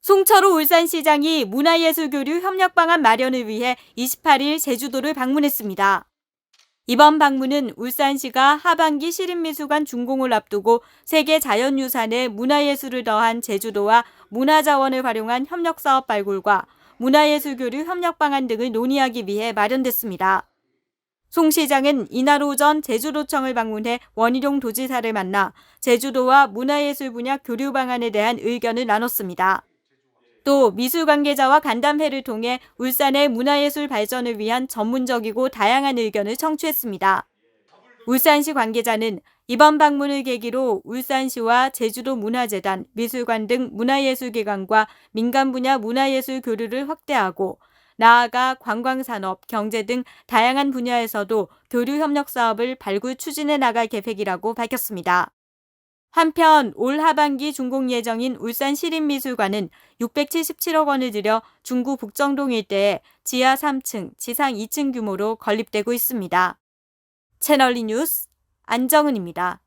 송철호 울산시장이 문화예술교류 협력 방안 마련을 위해 28일 제주도를 방문했습니다. 이번 방문은 울산시가 하반기 시립미술관 준공을 앞두고 세계 자연유산에 문화예술을 더한 제주도와 문화자원을 활용한 협력사업 발굴과 문화예술교류 협력 방안 등을 논의하기 위해 마련됐습니다. 송 시장은 이날 오전 제주도청을 방문해 원희룡 도지사를 만나 제주도와 문화예술 분야 교류 방안에 대한 의견을 나눴습니다. 또 미술 관계자와 간담회를 통해 울산의 문화예술 발전을 위한 전문적이고 다양한 의견을 청취했습니다. 울산시 관계자는 이번 방문을 계기로 울산시와 제주도 문화재단, 미술관 등 문화예술기관과 민간 분야 문화예술 교류를 확대하고 나아가 관광산업, 경제 등 다양한 분야에서도 교류 협력 사업을 발굴 추진해 나갈 계획이라고 밝혔습니다. 한편 올 하반기 준공 예정인 울산 시립미술관은 677억 원을 들여 중구 북정동 일대에 지하 3층, 지상 2층 규모로 건립되고 있습니다. 채널리 뉴스 안정은입니다.